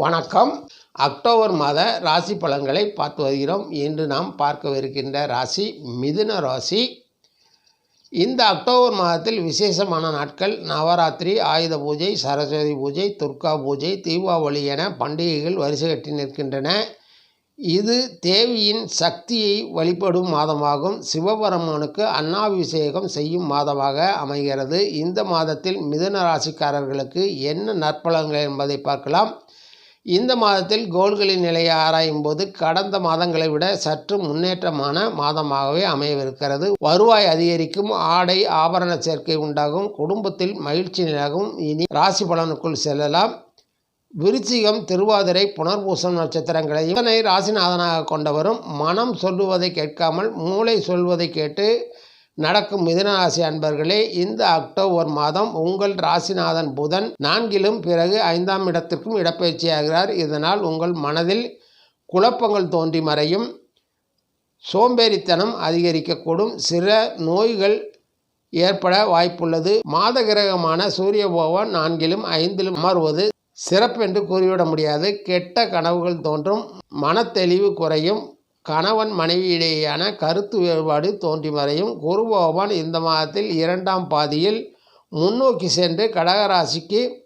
வணக்கம். அக்டோபர் மாத ராசி பலன்களை பார்த்து வருகிறோம். இன்று நாம் பார்க்கவிருக்கின்ற ராசி மிதுன ராசி. இந்த அக்டோபர் மாதத்தில் விசேஷமான நாட்கள் நவராத்திரி ஆயுத பூஜை சரஸ்வதி பூஜை துர்கா பூஜை தீபாவளி என பண்டிகைகள் வரிசை கட்டி நிற்கின்றன. இது தேவியின் சக்தியை வழிபடும் மாதமாகும். சிவபெருமானுக்கு அன்னாபிஷேகம் செய்யும் மாதமாக அமைகிறது. இந்த மாதத்தில் மிதுன ராசிக்காரர்களுக்கு என்ன நற்பலன்கள் என்பதை பார்க்கலாம். இந்த மாதத்தில் கோள்களின் நிலையை ஆராயும் போது கடந்த மாதங்களை விட சற்று முன்னேற்றமான மாதமாகவே அமையவிருக்கிறது. வருவாய் அதிகரிக்கும் ஆடை ஆபரண சேர்க்கை உண்டாகும் குடும்பத்தில் மகிழ்ச்சி நிலவும். இனி ராசி பலனுக்குள் செல்லலாம். விருச்சிகம் திருவாதிரை புனர்பூசம் நட்சத்திரங்களை இதனை ராசிநாதனாக கொண்டவரும் மனம் சொல்லுவதை கேட்காமல் மூளை சொல்வதை கேட்டு நடக்கும் மிதுனராசி அன்பர்களே இந்த அக்டோபர் மாதம் உங்கள் ராசிநாதன் புதன் நான்கிலும் பிறகு ஐந்தாம் இடத்திற்கும் இடப்பெயர்ச்சியாகிறார். இதனால் உங்கள் மனதில் குழப்பங்கள் தோன்றி மறையும். சோம்பேறித்தனம் அதிகரிக்கக்கூடும். சில நோய்கள் ஏற்பட வாய்ப்புள்ளது. மாத கிரகமான சூரிய பகவான் நான்கிலும் ஐந்திலும் அமர்வது சிறப்பென்று கூறிவிட முடியாது. கெட்ட கனவுகள் தோன்றும். மனத்தெளிவு குறையும். கணவன் மனைவியிடையேயான கருத்து வேறுபாடு தோன்றி மறையும். குரு பகவான் இந்த மாதத்தில் இரண்டாம் பாதியில் முன்னோக்கி சென்று கடகராசிக்கு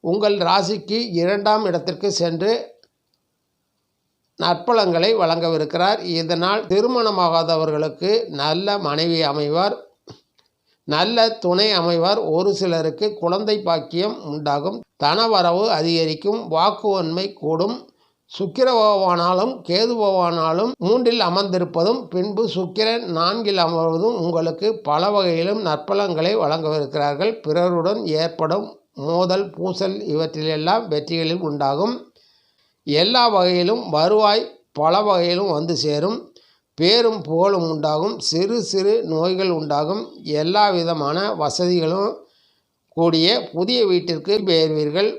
உங்கள் ராசிக்கு இரண்டாம் இடத்திற்கு சென்று நற்பலங்களை வழங்கவிருக்கிறார். இதனால் திருமணமாகாதவர்களுக்கு நல்ல மனைவி அமைவார். நல்ல துணை அமைவார். ஒரு சிலருக்கு குழந்தை பாக்கியம் உண்டாகும். தனவரவு அதிகரிக்கும். வாக்குவன்மை கூடும். சுக்கிர பகவானாலும் கேது பகவானாலும் மூன்றில் அமர்ந்திருப்பதும் பின்பு சுக்கிரன் நான்கில் அமர்வதும் உங்களுக்கு பல வகையிலும் நற்பலங்களை வழங்கவிருக்கிறார்கள். பிறருடன் ஏற்படும் மோதல் பூசல் இவற்றிலெல்லாம் வெற்றிகளில் உண்டாகும். எல்லா வகையிலும் வருவாய் பல வகையிலும் வந்து சேரும். பேரும் புகழும் உண்டாகும். சிறு சிறு நோய்கள் உண்டாகும். எல்லா விதமான வசதிகளும் கூடிய புதிய வீட்டிற்கு பெயர்வீர்கள்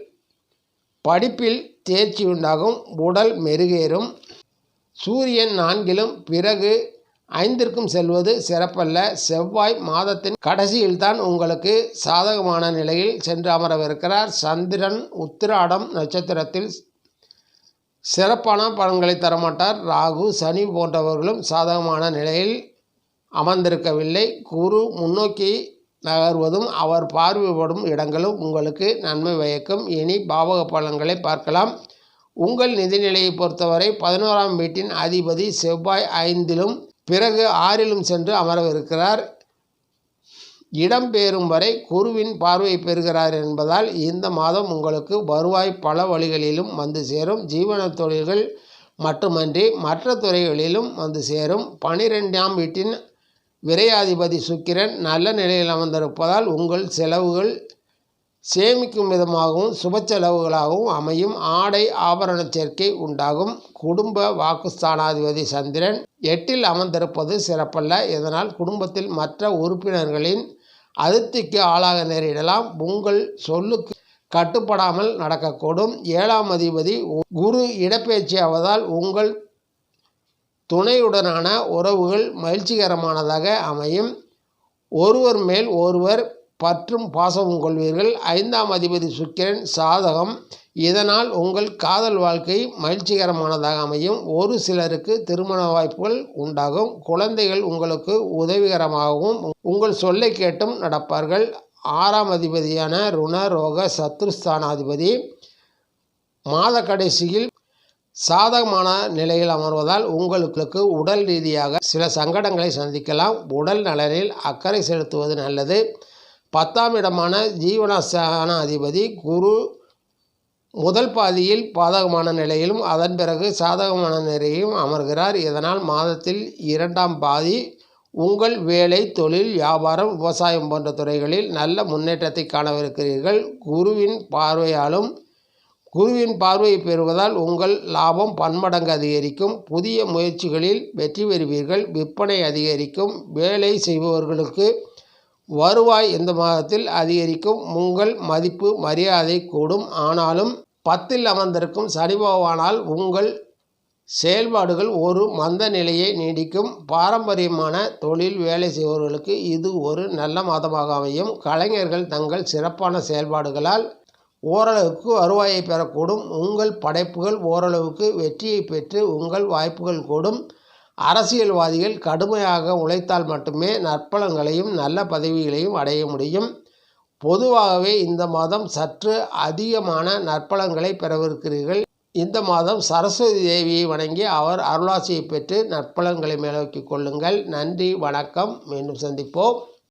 படிப்பில் தேர்ச்சி உண்டாகும் உடல் மெருகேறும். சூரியன் நான்கிலும் பிறகு ஐந்திற்கும் செல்வது சிறப்பல்ல. செவ்வாய் மாதத்தின் கடைசியில்தான் உங்களுக்கு சாதகமான நிலையில் சென்று அமரவிருக்கிறார். சந்திரன் உத்திராடம் நட்சத்திரத்தில் சிறப்பான பலன்களை தரமாட்டார். ராகு சனி போன்றவர்களும் சாதகமான நிலையில் அமர்ந்திருக்கவில்லை. குரு முன்னோக்கி நகர்வதும் அவர் பார்வைப்படும் இடங்களும் உங்களுக்கு நன்மை வயக்கும். இனி பாவக பலன்களை பார்க்கலாம். உங்கள் நிதிநிலையை பொறுத்தவரை பதினோராம் வீட்டின் அதிபதி செவ்வாய் ஐந்திலும் பிறகு ஆறிலும் சென்று அமரவிருக்கிறார். இடம்பெறும் வரை குருவின் பார்வை பெறுகிறார் என்பதால் இந்த மாதம் உங்களுக்கு வருவாய் பல வழிகளிலும் வந்து சேரும். ஜீவன தொழில்கள் மட்டுமன்றி மற்ற துறைகளிலும் வந்து சேரும். பனிரெண்டாம் வீட்டின் விரையாதிபதி சுக்கிரன் நல்ல நிலையில் அமர்ந்திருப்பதால் உங்கள் செலவுகள் சேமிக்கும் விதமாகவும் சுப செலவுகளாகவும் அமையும். ஆடை ஆபரண சேர்க்கை உண்டாகும். குடும்ப வாக்குஸ்தானாதிபதி சந்திரன் எட்டில் அமர்ந்திருப்பது சிறப்பல்ல. இதனால் குடும்பத்தில் மற்ற உறுப்பினர்களின் அதிருப்திக்கு ஆளாக நேரிடலாம். உங்கள் சொல்லுக்கு கட்டுப்படாமல் நடக்கக்கூடும். ஏழாம் அதிபதி குரு இடப்பெயர்ச்சி ஆவதால் உங்கள் துணையுடனான உறவுகள் மகிழ்ச்சிகரமானதாக அமையும். ஒருவர் மேல் ஒருவர் பற்றும் பாசமும் கொள்வீர்கள். ஐந்தாம் அதிபதி சுக்கிரன் சாதகம். இதனால் உங்கள் காதல் வாழ்க்கை மகிழ்ச்சிகரமானதாக அமையும். ஒரு சிலருக்கு திருமண வாய்ப்புகள் உண்டாகும். குழந்தைகள் உங்களுக்கு உதவிகரமாகவும் உங்கள் சொல்லை கேட்டும் நடப்பார்கள். ஆறாம் அதிபதியான ருண ரோக சத்ருஸ்தானாதிபதி. மாத கடைசியில் சாதகமான நிலையில் அமர்வதால் உங்களுக்கு உடல் ரீதியாக சில சங்கடங்களை சந்திக்கலாம். உடல் நலனில் அக்கறை செலுத்துவது நல்லது. பத்தாம் இடமான ஜீவனஸ்தான அதிபதி குரு முதல் பாதியில் பாதகமான நிலையிலும் அதன் பிறகு சாதகமான நிலையிலும் அமர்கிறார். இதனால் மாதத்தில் இரண்டாம் பாதி உங்கள் வேலை தொழில் வியாபாரம் விவசாயம் போன்ற துறைகளில் நல்ல முன்னேற்றத்தை காணவிருக்கிறீர்கள். குருவின் பார்வையாலும் குருவின் பார்வையை பெறுவதால் உங்கள் லாபம் பன்மடங்கு அதிகரிக்கும். புதிய முயற்சிகளில் வெற்றி பெறுவீர்கள். விற்பனை அதிகரிக்கும். வேலை செய்பவர்களுக்கு வருவாய் இந்த மாதத்தில் அதிகரிக்கும்? உங்கள் மதிப்பு மரியாதை கூடும். ஆனாலும் பத்தில் அமர்ந்திருக்கும் சனி பகவானால் உங்கள் செயல்பாடுகள் ஒரு மந்த நிலையை நீடிக்கும். பாரம்பரியமான தொழில் வேலை செய்பவர்களுக்கு இது ஒரு நல்ல மாதமாக அமையும். கலைஞர்கள் தங்கள் சிறப்பான செயல்பாடுகளால் ஓரளவுக்கு வருவாயை பெறக்கூடும். உங்கள் படைப்புகள் ஓரளவுக்கு வெற்றியை பெற்று உங்கள் வாய்ப்புகள் கூடும். அரசியல்வாதிகள் கடுமையாக உழைத்தால் மட்டுமே நற்பலங்களையும் நல்ல பதவிகளையும் அடைய முடியும். பொதுவாகவே இந்த மாதம் சற்று அதிகமான நற்பலங்களை பெறவிருக்கிறீர்கள். இந்த மாதம் சரஸ்வதி தேவியை வணங்கி அவர் அருளாசியை பெற்று நற்பலன்களை மேலோக்கிக் கொள்ளுங்கள். நன்றி வணக்கம். மீண்டும் சந்திப்போம்.